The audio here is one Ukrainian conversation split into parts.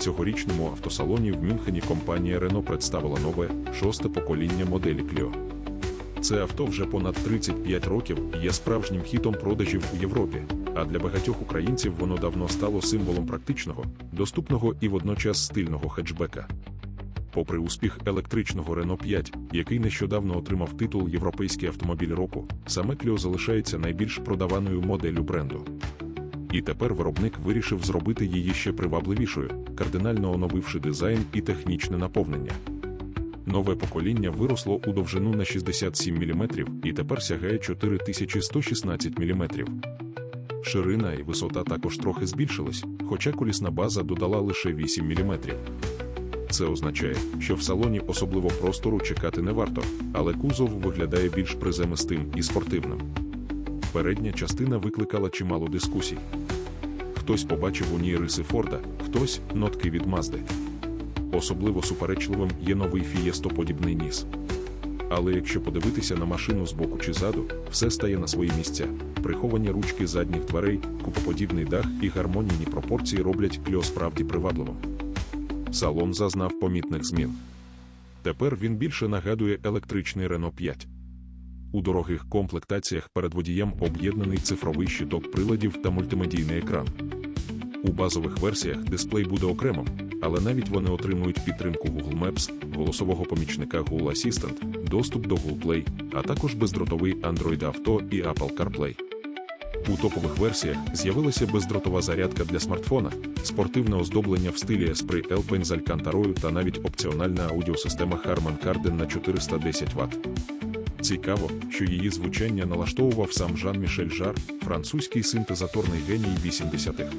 цьогорічному автосалоні в Мюнхені компанія Renault представила нове шосте покоління моделі Clio. Це авто вже понад 35 років є справжнім хітом продажів у Європі, а для багатьох українців воно давно стало символом практичного, доступного і водночас стильного хетчбека. Попри успіх електричного Renault 5, який нещодавно отримав титул Європейський автомобіль року, саме Clio залишається найбільш продаваною моделлю бренду. І тепер виробник вирішив зробити її ще привабливішою, кардинально оновивши дизайн і технічне наповнення. Нове покоління виросло у довжину на 67 мм і тепер сягає 4116 мм. Ширина і висота також трохи збільшились, хоча колісна база додала лише 8 мм. Це означає, що в салоні особливо простору чекати не варто, але кузов виглядає більш приземистим і спортивним. Передня частина викликала чимало дискусій. Хтось побачив у ній риси Форда, хтось нотки від Мазди. Особливо суперечливим є новий фієстоподібний ніс. Але якщо подивитися на машину з боку чи ззаду, все стає на свої місця. Приховані ручки задніх дверей, купоподібний дах і гармонійні пропорції роблять кльо справді привабливим. Салон зазнав помітних змін. Тепер він більше нагадує електричний Renault 5. У дорогих комплектаціях перед водієм об'єднаний цифровий щиток приладів та мультимедійний екран. У базових версіях дисплей буде окремим, але навіть вони отримують підтримку Google Maps, голосового помічника Google Assistant, доступ до Google Play, а також бездротовий Android Auto і Apple CarPlay. У топових версіях з'явилася бездротова зарядка для смартфона, спортивне оздоблення в стилі Esprit Alpine з Алькантарою та навіть опціональна аудіосистема Harman Kardon на 410 Вт. Цікаво, що її звучання налаштовував сам Жан-Мішель Жар, французький синтезаторний геній 80-х.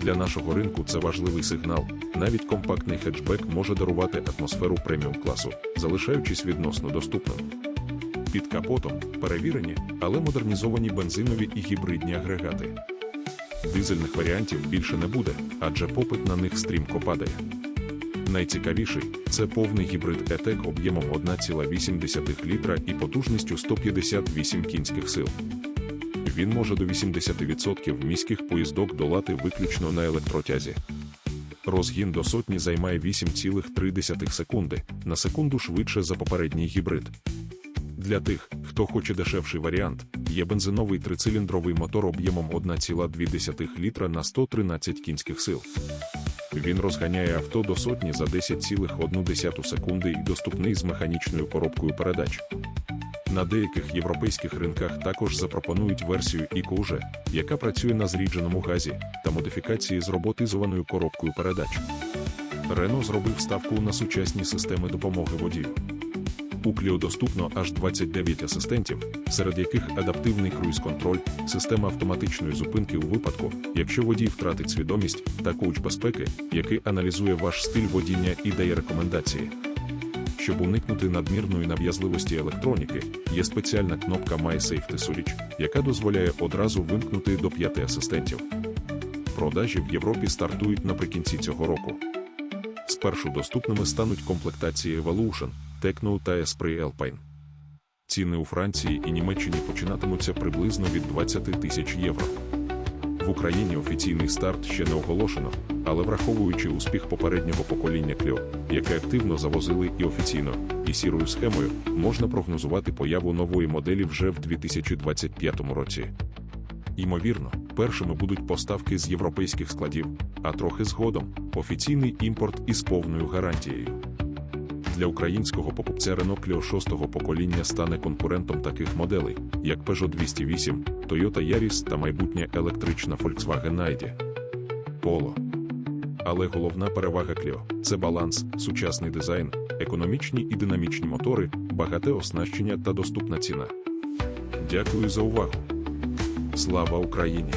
Для нашого ринку це важливий сигнал. Навіть компактний хетчбек може дарувати атмосферу преміум класу, залишаючись відносно доступним. Під капотом перевірені, але модернізовані бензинові і гібридні агрегати. Дизельних варіантів більше не буде, адже попит на них стрімко падає. Найцікавіший це повний гібрид E-Tech об'ємом 1,8 літра і потужністю 158 кінських сил. Він може до 80% міських поїздок долати виключно на електротязі. Розгін до сотні займає 8,3 секунди, на секунду швидше за попередній гібрид. Для тих, хто хоче дешевший варіант, є бензиновий трициліндровий мотор об'ємом 1,2 літра на 113 кінських сил. Він розганяє авто до сотні за 10,1 секунди і доступний з механічною коробкою передач. На деяких європейських ринках також запропонують версію EcoUge, яка працює на зрідженому газі та модифікації з роботизованою коробкою передач. Рено зробив ставку на сучасні системи допомоги водію. У Clio доступно аж 29 асистентів, серед яких адаптивний круїз-контроль, система автоматичної зупинки у випадку, якщо водій втратить свідомість, та коуч безпеки, який аналізує ваш стиль водіння і дає рекомендації. Щоб уникнути надмірної нав'язливості електроніки, є спеціальна кнопка My Safety Switch, яка дозволяє одразу вимкнути до п'яти асистентів. Продажі в Європі стартують наприкінці цього року. Спершу доступними стануть комплектації Evolution, Tecno та Esprit Alpine. Ціни у Франції і Німеччині починатимуться приблизно від 20 тисяч євро. В Україні офіційний старт ще не оголошено, але враховуючи успіх попереднього покоління Clio, яке активно завозили і офіційно, і сірою схемою, можна прогнозувати появу нової моделі вже в 2025 році. Ймовірно, першими будуть поставки з європейських складів, а трохи згодом офіційний імпорт із повною гарантією. Для українського покупця Renault Clio 6 покоління стане конкурентом таких моделей, як Peugeot 208, Toyota Yaris та майбутня електрична Volkswagen ID. Polo. Але головна перевага Clio – це баланс, сучасний дизайн, економічні і динамічні мотори, багате оснащення та доступна ціна. Дякую за увагу. Слава Україні!